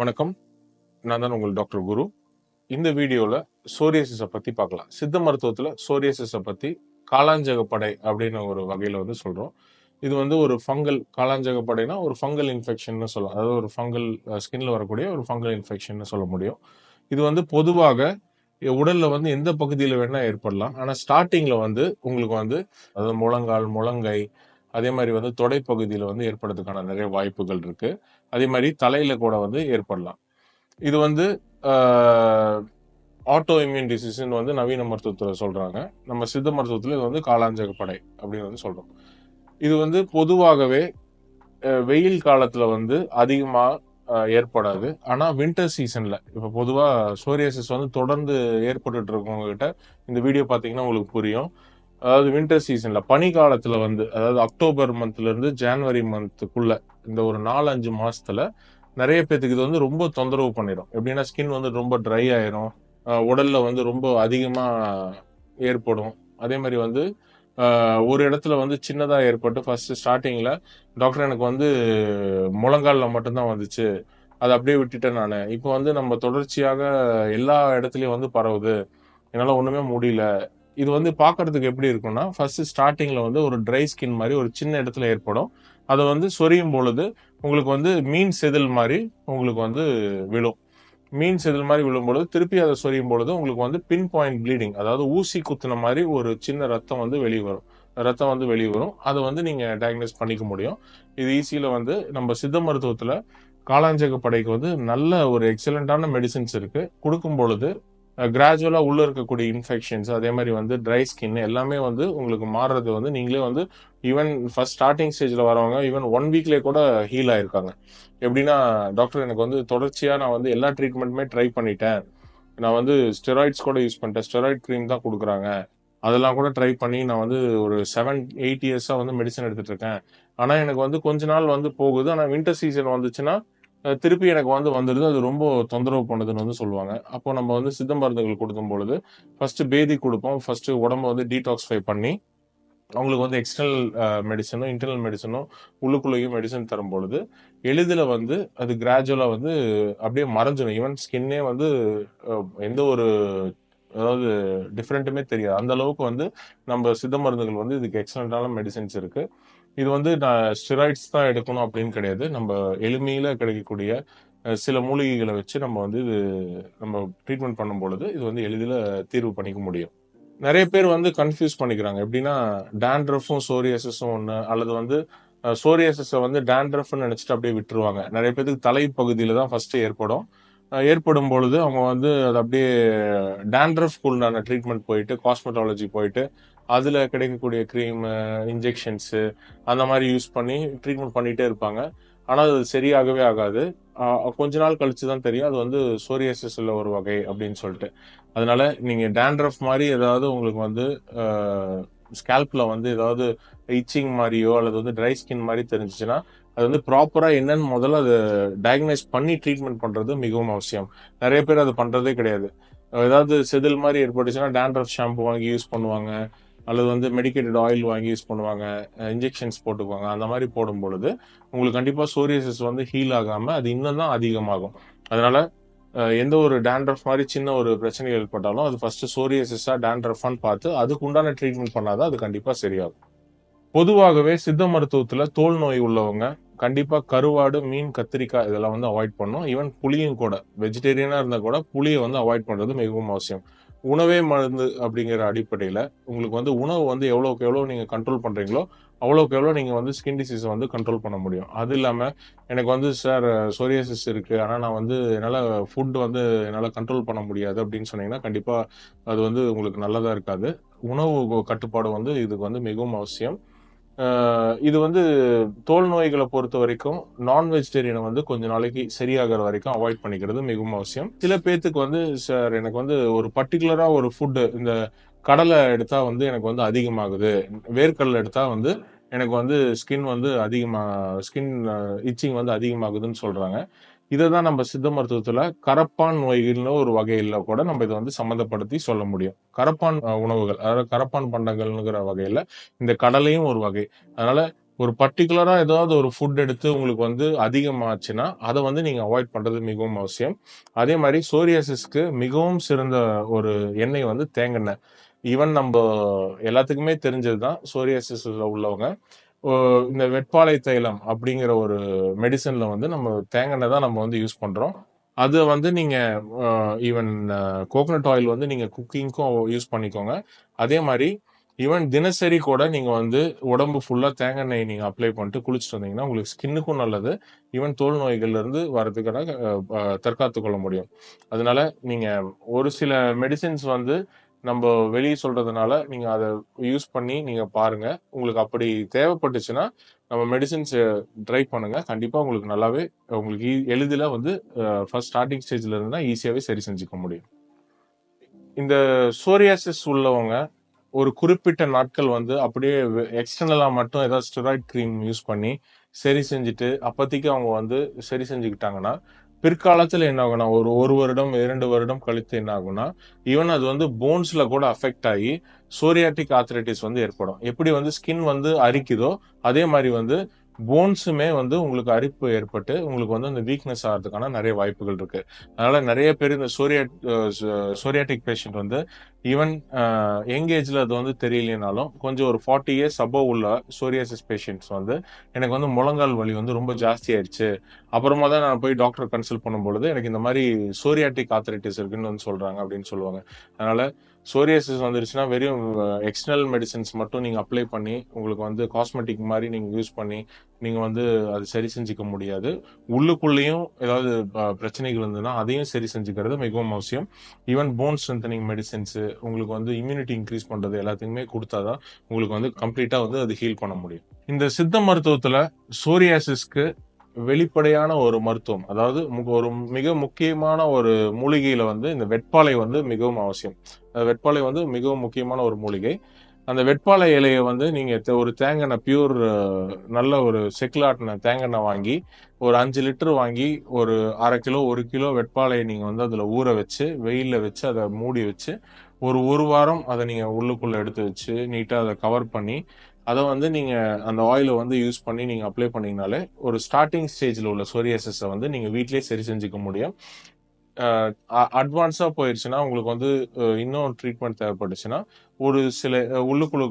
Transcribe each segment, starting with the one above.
வணக்கம். நான் தான் உங்கள் டாக்டர் குரு. இந்த வீடியோவில் சோரியசிஸை பற்றி பார்க்கலாம். சித்த மருத்துவத்தில் சோரியசிஸை பற்றி காலாஞ்சகப்படை அப்படின்னு ஒரு வகையில் வந்து சொல்கிறோம் இது வந்து ஒரு ஃபங்கல் காலாஞ்சகப்படைனா ஒரு ஃபங்கல் இன்ஃபெக்ஷன் சொல்லலாம். அதாவது ஒரு ஃபங்கல் ஸ்கின்ல வரக்கூடிய ஒரு ஃபங்கல் இன்ஃபெக்ஷன் சொல்ல முடியும். இது வந்து பொதுவாக உடல்ல வந்து எந்த பகுதியில் வேணா ஏற்படலாம். ஆனால் ஸ்டார்டிங்ல வந்து உங்களுக்கு வந்து அதாவது முழங்கால் முழங்கை அதே மாதிரி வந்து தொடைப்பகுதியில் வந்து ஏற்படுறதுக்கான நிறைய வாய்ப்புகள் இருக்கு. அதே மாதிரி தலையில கூட வந்து ஏற்படலாம். இது வந்து ஆட்டோ இம்யூன் டிசீஸ்னு வந்து நவீன மருத்துவத்தில் சொல்றாங்க. நம்ம சித்த மருத்துவத்தில் இது வந்து காலாஞ்சகப்படை அப்படின்னு வந்து சொல்றோம். இது வந்து பொதுவாகவே வெயில் காலத்துல வந்து அதிகமாக ஏற்படாது. ஆனால் வின்டர் சீசன்ல இப்போ பொதுவாக சோரியாசிஸ் வந்து தொடர்ந்து ஏற்பட்டுட்டு இருக்கவங்க கிட்ட இந்த வீடியோ பார்த்தீங்கன்னா உங்களுக்கு புரியும். அதாவது வின்டர் சீசன்ல பனி காலத்துல வந்து அதாவது அக்டோபர் மந்த்ல இருந்து ஜனவரி மந்த்துக்குள்ள இந்த ஒரு நாலு அஞ்சு மாசத்துல நிறைய பேத்துக்கு இது வந்து ரொம்ப தொந்தரவு பண்ணிடும். எப்படின்னா ஸ்கின் வந்து ரொம்ப ட்ரை ஆயிரும். உடல்ல வந்து ரொம்ப அதிகமா ஏற்படும். அதே மாதிரி வந்து ஒரு இடத்துல வந்து சின்னதா ஏற்பட்டு ஃபர்ஸ்ட் ஸ்டார்டிங்ல டாக்டர் எனக்கு வந்து முழங்கால்ல மட்டும்தான் வந்துச்சு. அதை அப்படியே விட்டுட்டேன் நான். இப்போ வந்து நம்ம தொடர்ச்சியாக எல்லா இடத்துலயும் வந்து பரவுது. என்னால ஒண்ணுமே முடியல. இது வந்து பார்க்கறதுக்கு எப்படி இருக்கும்னா ஃபர்ஸ்ட் ஸ்டார்டிங்ல வந்து ஒரு ட்ரை ஸ்கின் மாதிரி ஒரு சின்ன இடத்துல ஏற்படும். அதை வந்து சொரியும் பொழுது உங்களுக்கு வந்து மீன் செதில் மாதிரி உங்களுக்கு வந்து விழும். மீன் செதில் மாதிரி விழும்பொழுது திருப்பி அதை சொரியும் பொழுது உங்களுக்கு வந்து பின் பாயிண்ட் ப்ளீடிங் அதாவது ஊசி குத்துன மாதிரி ஒரு சின்ன ரத்தம் வந்து வெளியே வரும். ரத்தம் வந்து வெளியே வரும். அதை வந்து நீங்க டயக்னைஸ் பண்ணிக்க முடியும். இது ஈஸியில வந்து நம்ம சித்த மருத்துவத்துல காலாஞ்சக படைக்கு வந்து நல்ல ஒரு எக்ஸலண்டான மெடிசின்ஸ் இருக்கு. கொடுக்கும் பொழுது கிராஜுவலாக உள்ளே இருக்கக்கூடிய இன்ஃபெக்ஷன்ஸ் அதே மாதிரி வந்து ட்ரை ஸ்கின் எல்லாமே வந்து உங்களுக்கு மாறுறது வந்து நீங்களே வந்து ஈவன் ஃபர்ஸ்ட் ஸ்டார்டிங் ஸ்டேஜில் வரவங்க ஈவன் ஒன் வீக்லேயே கூட ஹீல் ஆயிருக்காங்க. எப்படின்னா டாக்டர் எனக்கு வந்து தொடர்ச்சியாக நான் வந்து எல்லா ட்ரீட்மெண்ட்டுமே ட்ரை பண்ணிட்டேன். நான் வந்து ஸ்டெராய்ட்ஸ் கூட யூஸ் பண்ணிட்டேன். ஸ்டெராய்ட் க்ரீம் தான் கொடுக்குறாங்க. அதெல்லாம் கூட ட்ரை பண்ணி நான் வந்து ஒரு செவன் எயிட் இயர்ஸாக வந்து மெடிசன் எடுத்துகிட்டு இருக்கேன். ஆனால் எனக்கு வந்து கொஞ்ச நாள் வந்து போகுது. ஆனால் வின்டர் சீசன் வந்துச்சுன்னா திருப்பி எனக்கு வந்து வந்துடுது அது ரொம்ப தொந்தரவு பண்ணுதுன்னு வந்து சொல்லுவாங்க. அப்போ நம்ம வந்து சித்த மருந்துகள் கொடுக்கும் பொழுது ஃபர்ஸ்ட் பேதி கொடுப்போம். ஃபர்ஸ்ட் உடம்ப வந்து டீடாக்ஸ்ஃபை பண்ணி அவங்களுக்கு வந்து எக்ஸ்டர்னல் மெடிசனும் இன்டர்னல் மெடிசனும் உள்ளுக்குள்ளேயும் மெடிசன் தரும் பொழுது எளிதில் வந்து அது கிராஜுவலாக வந்து அப்படியே மறைஞ்சிடும் ஈவன் ஸ்கின்னே வந்து எந்த ஒரு அதாவது டிஃப்ரெண்ட்டுமே தெரியாது. அந்த அளவுக்கு வந்து நம்ம சித்த மருந்துகள் வந்து இதுக்கு எக்ஸலண்டான மெடிசன்ஸ் இருக்குது இது வந்து நான் ஸ்டெராய்ட்ஸ் தான் எடுக்கணும் அப்படின்னு கிடையாது. நம்ம எளிமையில கிடைக்கக்கூடிய சில மூலிகைகளை வச்சு நம்ம வந்து இது நம்ம ட்ரீட்மெண்ட் பண்ணும் பொழுது இது வந்து எளிதில் தீர்வு பண்ணிக்க முடியும். நிறைய பேர் வந்து கன்ஃபியூஸ் பண்ணிக்கிறாங்க. எப்படின்னா டேண்ட்ரஃபும் சோரியாசஸும் ஒன்று அல்லது வந்து சோரியாசஸை வந்து டேண்ட்ரஃப்னு நினச்சிட்டு அப்படியே விட்டுருவாங்க. நிறைய பேருக்கு தலைப்பகுதியில் தான் ஃபஸ்ட்டு ஏற்படும். ஏற்படும் பொழுது அவங்க வந்து அது அப்படியே டேண்ட்ரஃப்க்கு உண்டான ட்ரீட்மெண்ட் போயிட்டு காஸ்மெட்டாலஜி போயிட்டு அதில் கிடைக்கக்கூடிய க்ரீம் இன்ஜெக்ஷன்ஸு அந்த மாதிரி யூஸ் பண்ணி ட்ரீட்மெண்ட் பண்ணிகிட்டே இருப்பாங்க. ஆனால் அது சரியாகவே ஆகாது. கொஞ்ச நாள் கழிச்சு தான் தெரியும். அது வந்து சோரியாசிஸ்ல ஒரு வகை அப்படின்னு சொல்லிட்டு. அதனால நீங்கள் டேண்ட்ரஃப் மாதிரி ஏதாவது உங்களுக்கு வந்து ஸ்கேல்ப்ல வந்து ஏதாவது இச்சிங் மாதிரியோ அல்லது வந்து ட்ரை ஸ்கின் மாதிரி தெரிஞ்சிச்சுன்னா அது வந்து ப்ராப்பராக என்னன்னு முதல்ல அதை டயக்னைஸ் பண்ணி ட்ரீட்மெண்ட் பண்ணுறது மிகவும் அவசியம். நிறைய பேர் அது பண்ணுறதே கிடையாது. ஏதாவது செதில் மாதிரி ஏற்பட்டுச்சுன்னா டேண்ட்ரஃப் ஷாம்பு வாங்கி யூஸ் பண்ணுவாங்க. அல்லது வந்து மெடிக்கேட்டட் ஆயில் வாங்கி யூஸ் பண்ணுவாங்க இன்ஜெக்ஷன்ஸ் போட்டுக்குவாங்க அந்த மாதிரி போடும் பொழுது உங்களுக்கு கண்டிப்பாக சோரியசஸ் வந்து ஹீல் ஆகாம அது இன்னும் தான் அதிகமாகும். அதனால எந்த ஒரு டேண்ட்ரஃப் மாதிரி சின்ன ஒரு பிரச்சனை ஏற்பட்டாலும் அது ஃபர்ஸ்ட் சோரியசஸா டேண்ட்ரஃபான்னு பார்த்து அதுக்கு உண்டான ட்ரீட்மெண்ட் பண்ணாதான் அது கண்டிப்பாக சரியாகும். பொதுவாகவே சித்த மருத்துவத்தில் தோல் நோய் உள்ளவங்க கண்டிப்பாக கருவாடு மீன் கத்திரிக்காய் இதெல்லாம் வந்து அவாய்ட் பண்ணும். ஈவன் புளியும் கூட வெஜிடேரியனாக இருந்தால் கூட புளியை வந்து அவாய்ட் பண்ணுறது மிகவும் அவசியம். உணவே மருந்து அப்படிங்கிற அடிப்படையில் உங்களுக்கு வந்து உணவு வந்து எவ்வளோக்கு எவ்வளோ நீங்கள் கண்ட்ரோல் பண்ணுறீங்களோ அவ்வளோக்கு எவ்வளோ நீங்கள் வந்து ஸ்கின் டிசீஸ் வந்து கண்ட்ரோல் பண்ண முடியும். அது இல்லாமல் எனக்கு வந்து சார் சோரியாசிஸ் இருக்குது ஆனால் நான் வந்து என்னால் ஃபுட் வந்து என்னால் கண்ட்ரோல் பண்ண முடியாது அப்படின்னு சொன்னீங்கன்னா கண்டிப்பாக அது வந்து உங்களுக்கு நல்லதாக இருக்காது. உணவு கட்டுப்பாடு வந்து இதுக்கு வந்து மிகவும் அவசியம். இது வந்து தோல் நோய்களை பொறுத்த வரைக்கும் நான் வெஜிடேரியனை வந்து கொஞ்ச நாளைக்கு சரியாகிற வரைக்கும் அவாய்ட் பண்ணிக்கிறது மிகவும் அவசியம். சில பேர்த்துக்கு வந்து சார் எனக்கு வந்து ஒரு பர்டிகுலரா ஒரு ஃபுட்டு இந்த கடலை எடுத்தா வந்து எனக்கு வந்து அதிகமாகுது. வேர்க்கடலை எடுத்தா வந்து எனக்கு வந்து ஸ்கின் வந்து அதிகமாக ஸ்கின் இச்சிங் வந்து அதிகமாகுதுன்னு சொல்கிறாங்க இதை தான் நம்ம சித்த மருத்துவத்துல கரப்பான் நோய்கள்னு ஒரு வகையில கூட நம்ம இதை வந்து சம்மந்தப்படுத்தி சொல்ல முடியும். கரப்பான் உணவுகள் அதாவது கரப்பான் பண்டங்கள்ங்கிற வகையில இந்த கடலையும் ஒரு வகை. அதனால ஒரு பர்டிகுலரா ஏதாவது ஒரு ஃபுட் எடுத்து உங்களுக்கு வந்து அதிகமாச்சுன்னா அதை வந்து நீங்க அவாய்ட் பண்றது மிகவும் அவசியம். அதே மாதிரி சோரியாசிஸ்க்கு மிகவும் சிறந்த ஒரு எண்ணெய் வந்து தேங்கெண்ணெய். ஈவன் நம்ம எல்லாத்துக்குமே தெரிஞ்சதுதான் சோரியாசிஸ்ல உள்ளவங்க. இந்த வெட்பாலை தைலம் அப்படிங்கிற ஒரு மெடிசன்ல வந்து நம்ம தேங்காய் தான் நம்ம வந்து யூஸ் பண்றோம். அது வந்து நீங்கள் ஈவன் கோகனட் ஆயில் வந்து நீங்கள் குக்கிங்க்கும் யூஸ் பண்ணிக்கோங்க. அதே மாதிரி ஈவன் தினசரி கூட நீங்கள் வந்து உடம்பு ஃபுல்லாக தேங்காய் எண்ணெய் நீங்கள் அப்ளை பண்ணிட்டு குளிச்சுட்டு வந்தீங்கன்னா உங்களுக்கு ஸ்கின்னுக்கும் நல்லது. ஈவன் தோல் நோய்கள்லேருந்து வரதுக்கான தற்காத்து கொள்ள முடியும். அதனால நீங்கள் ஒரு சில மெடிசின்ஸ் வந்து நம்ம வெளியே சொல்றதுனால நீங்க அதை யூஸ் பண்ணி நீங்க பாருங்க. உங்களுக்கு அப்படி தேவைப்பட்டுச்சுன்னா நம்ம மெடிசின்ஸ் ட்ரை பண்ணுங்க. கண்டிப்பா உங்களுக்கு நல்லாவே உங்களுக்கு எளிதில் வந்து ஃபர்ஸ்ட் ஸ்டார்டிங் ஸ்டேஜ்ல இருந்தா ஈஸியாவே சரி செஞ்சுக்க முடியும். இந்த சோரியாசிஸ் உள்ளவங்க ஒரு குறிப்பிட்ட நாட்கள் வந்து அப்படியே எக்ஸ்டர்னலா மட்டும் ஏதாவது ஸ்டெராய்ட் க்ரீம் யூஸ் பண்ணி சரி செஞ்சுட்டு அப்போதைக்கு அவங்க வந்து சரி செஞ்சுக்கிட்டாங்கன்னா பிற்காலத்தில் என்ன ஆகும்னா ஒரு ஒரு வருடம் இரண்டு வருடம் கழித்து என்ன ஆகும்னா ஈவன் அது வந்து போன்ஸ்ல கூட அஃபெக்ட் ஆகி சோரியாட்டிக் ஆர்த்ரைட்டிஸ் வந்து ஏற்படும். எப்படி வந்து ஸ்கின் வந்து அரிக்குதோ அதே மாதிரி வந்து போன்ஸுமே வந்து உங்களுக்கு அரிப்பு ஏற்பட்டு உங்களுக்கு வந்து அந்த வீக்னஸ் ஆகிறதுக்கான நிறைய வாய்ப்புகள் இருக்கு. அதனால நிறைய பேர் இந்த சோரியா சோரியாட்டிக் பேஷண்ட் வந்து ஈவன் யங் ஏஜ்ல அது வந்து தெரியலனாலும் கொஞ்சம் ஒரு ஃபார்ட்டி இயர்ஸ் அபவ் உள்ள சோரியாசிஸ் பேஷண்ட்ஸ் வந்து எனக்கு வந்து முழங்கால் வலி வந்து ரொம்ப ஜாஸ்தி ஆயிடுச்சு. அப்புறமா தான் நான் போய் டாக்டர் கன்சல்ட் பண்ணும்பொழுது எனக்கு இந்த மாதிரி சோரியாட்டிக் ஆத்தரைட்டிஸ் இருக்குன்னு வந்து சொல்றாங்க அப்படின்னு சொல்லுவாங்க. அதனால சோரியாசிஸ் வந்துருச்சுன்னா வெறும் எக்ஸ்டர்னல் மெடிசின்ஸ் மட்டும் நீங்கள் அப்ளை பண்ணி உங்களுக்கு வந்து காஸ்மெட்டிக் மாதிரி நீங்கள் யூஸ் பண்ணி நீங்கள் வந்து அது சரி செஞ்சுக்க முடியாது. உள்ளுக்குள்ளேயும் ஏதாவது பிரச்சனைகள் இருந்ததுன்னா அதையும் சரி செஞ்சுக்கிறது மிகவும் அவசியம். ஈவன் போன் ஸ்ட்ரென்தனிங் மெடிசன்ஸு உங்களுக்கு வந்து இம்யூனிட்டி இன்க்ரீஸ் பண்ணுறது எல்லாத்துக்குமே கொடுத்தாதான் உங்களுக்கு வந்து கம்ப்ளீட்டாக வந்து அது ஹீல் பண்ண முடியும். இந்த சித்த மருத்துவத்தில் சோரியாசிஸ்க்கு வெளிப்படையான ஒரு மருத்துவம். அதாவது ஒரு மிக முக்கியமான ஒரு மூலிகையில வந்து இந்த வெட்பாலை வந்து மிகவும் அவசியம். அந்த வெட்பாலை வந்து மிகவும் முக்கியமான ஒரு மூலிகை. அந்த வெட்பாலை இலையை வந்து நீங்க தே- ஒரு தேங்காய் பியூர் நல்ல ஒரு செக்கிலாட்டின தேங்காய் வாங்கி ஒரு அஞ்சு லிட்டர் வாங்கி ஒரு அரை கிலோ ஒரு கிலோ வெட்பாலையை நீங்க வந்து அதுல ஊற வச்சு வெயிலில் வச்சு அதை மூடி வச்சு ஒரு ஒரு வாரம் அதை நீங்க உள்ளுக்குள்ள எடுத்து வச்சு நீட்டா அதை கவர் பண்ணி அதை வந்து நீங்க அந்த ஆயிலை வந்து யூஸ் பண்ணி நீங்க அப்ளை பண்ணீங்கனாலே ஒரு ஸ்டார்டிங் ஸ்டேஜ்ல உள்ள சோரியாசிஸை வந்து நீங்க வீட்லயே சரி செஞ்சுக்க முடியும். அட்வான்ஸா போயிருச்சுன்னா உங்களுக்கு வந்து இன்னும் ட்ரீட்மெண்ட் தேவைப்பட்டுச்சுன்னா ஒரு சில அஹ், உள்ளுக்குள்ள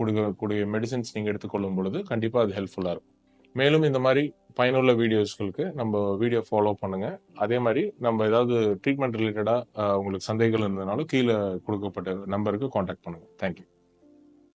கொடுக்கக்கூடிய மெடிசின்ஸ் நீங்க எடுத்துக்கொள்ளும் பொழுது கண்டிப்பா அது ஹெல்ப்ஃபுல்லா இருக்கும். மேலும் இந்த மாதிரி பயனுள்ள வீடியோஸ்களுக்கு நம்ம வீடியோ ஃபாலோ பண்ணுங்க. அதே மாதிரி நம்ம ஏதாவது ட்ரீட்மெண்ட் ரிலேட்டடாக உங்களுக்கு சந்தேகங்கள் இருந்ததுனாலும் கீழே கொடுக்கப்பட்ட நம்பருக்கு காண்டாக்ட் பண்ணுங்க. தேங்க்யூ